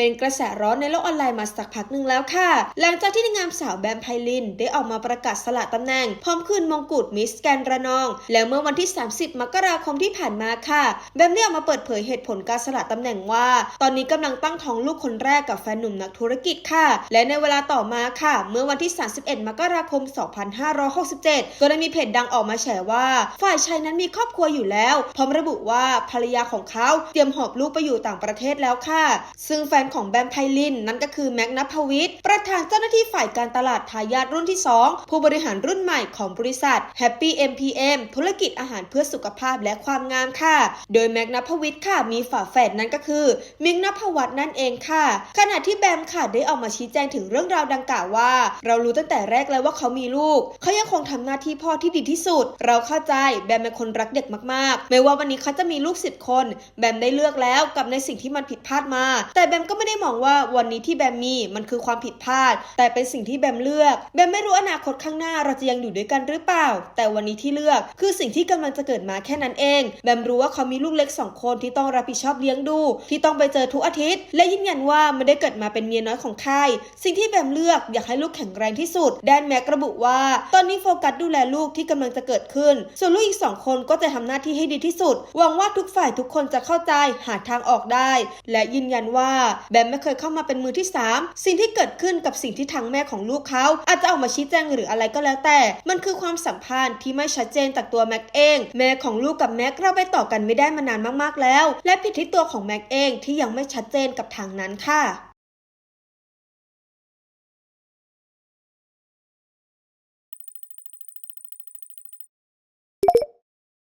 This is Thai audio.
เป็นกระแสร้อนในโลกออนไลน์มาสักพักหนึ่งแล้วค่ะ หลังจากที่นางงามสาวแบมไพลิน ได้ออกมาประกาศสละตำแหน่ง พร้อมคืนมงกุฎมิสแกรนด์ระนอง แล้วเมื่อวันที่ 30 มกราคมที่ผ่านมาค่ะ แบมได้ออกมาเปิดเผยเหตุผลการสละตำแหน่งว่า ตอนนี้กำลังตั้งท้องลูกคนแรกกับแฟนหนุ่มนักธุรกิจค่ะ และในเวลาต่อมาค่ะ เมื่อวันที่ 31 มกราคม 2567 ก็ได้มีเพจดังออกมาแฉว่า ฝ่ายชายนั้นมีครอบครัวอยู่แล้ว พร้อมระบุว่าภรรยาของเขาเตรียมหอบลูกไปอยู่ต่างประเทศแล้วค่ะ ซึ่งแฟนของแบมไพลิน นั่นก็คือแม็กนัพวิทย์ประธานเจ้าหน้าที่ฝ่ายการตลาดทายาทรุ่นที่ 2 ผู้บริหารรุ่นใหม่ของบริษัท Happy MPM ธุรกิจอาหารเพื่อสุขภาพและความงามค่ะ โดยแม็กนัพวิทย์ค่ะมีฝาแฝดนั่นก็คือ มิกนัพวัฒน์นั่นเองค่ะ ขณะที่แบมค่ะได้ออกมาชี้แจงถึงเรื่องราวดังกล่าวว่า เรารู้ตั้งแต่แรกแล้วว่าเขามีลูก เขายังคงทำหน้าที่พ่อที่ดีที่สุด เราเข้าใจแบมเป็นคนรักเด็กมากๆ ไม่ว่าวันนี้เขาจะมีลูกสิบคน แบมได้เลือกแล้วกับในสิ่งที่มันผิดพลาดมา แต่แบมก็ไม่ได้มองว่าวันนี้ที่แบมมีมันคือความผิดพลาด แต่เป็นสิ่งที่แบมเลือก แบมไม่รู้อนาคตข้างหน้าเราจะยังอยู่ด้วยกันหรือเปล่า แต่วันนี้ที่เลือกคือสิ่งที่กำลังจะเกิดมาแค่นั้นเอง แบมรู้ว่าเขามีลูกเล็กสองคนที่ต้องรับผิดชอบเลี้ยงดู ที่ต้องไปเจอทุกอาทิตย์ และยืนยันว่าไม่ได้เกิดมาเป็นเมียน้อยของใคร สิ่งที่แบมเลือกอยากให้ลูกแข็งแรงที่สุด แดนแม็กระบุว่า ตอนนี้โฟกัสดูแลลูกที่กำลังจะเกิดขึ้น ส่วนลูกอีกสองคนก็จะทำหน้าที่ให้ดีที่สุด หวังว่าทุกฝ่ายทุกคนจะเข้าใจหาทางออกได้ และยืนยันว่าแบมไม่เคยเข้ามาเป็นมือที่สามสิ่งที่เกิดขึ้นกับสิ่งที่ทางแม่ของลูกเขา อาจจะออกมาชี้แจงหรืออะไรก็แล้วแต่ มันคือความสัมพันธ์ที่ไม่ชัดเจนจากตัวแม็กเอง แม่ของลูกกับแม็กเราไปต่อกันไม่ได้มานานมากๆแล้ว และผิดที่ตัวของแม็กเองที่ยังไม่ชัดเจนกับทางนั้นค่ะ